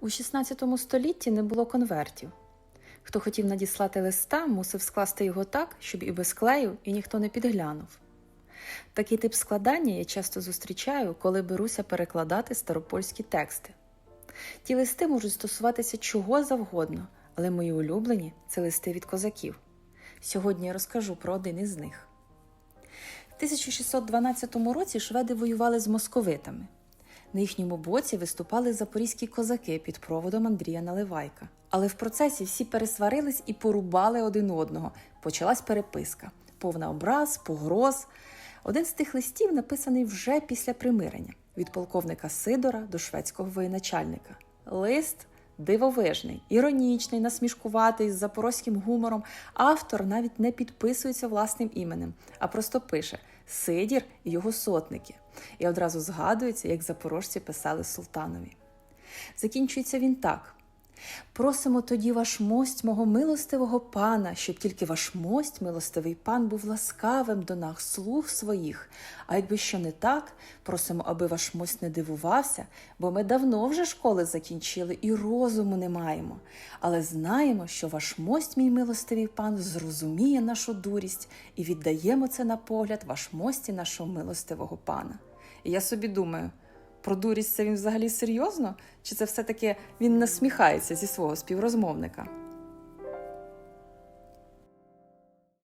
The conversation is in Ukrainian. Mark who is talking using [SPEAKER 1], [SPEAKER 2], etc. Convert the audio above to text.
[SPEAKER 1] У 16 столітті не було конвертів. Хто хотів надіслати листа, мусив скласти його так, щоб і без клею, і ніхто не підглянув. Такий тип складання я часто зустрічаю, коли беруся перекладати старопольські тексти. Ті листи можуть стосуватися чого завгодно, але мої улюблені це листи від козаків. Сьогодні я розкажу про один із них. В 1612 році шведи воювали з московитами. На їхньому боці виступали запорізькі козаки під проводом Андрія Наливайка. Але в процесі всі пересварились і порубали один одного. Почалась переписка, повна образ, погроз. Один з тих листів написаний вже після примирення від полковника Сидора до шведського воєначальника. Лист дивовижний, іронічний, насмішкуватий, з запорозьким гумором. Автор навіть не підписується власним іменем, а просто пише Сидір і його сотники. І одразу згадується, як запорожці писали султанові. Закінчується він так. Просимо тоді ваш мость, мого милостивого пана, щоб тільки ваш мость, милостивий пан, був ласкавим до нас, слуг своїх. А якби що не так, просимо, аби ваш мость не дивувався, бо ми давно вже школи закінчили і розуму не маємо. Але знаємо, що ваш мость, мій милостивий пан, зрозуміє нашу дурість і віддаємо це на погляд ваш мості нашого милостивого пана. І я собі думаю. Про дурість це він взагалі серйозно? Чи це все-таки він насміхається зі свого співрозмовника?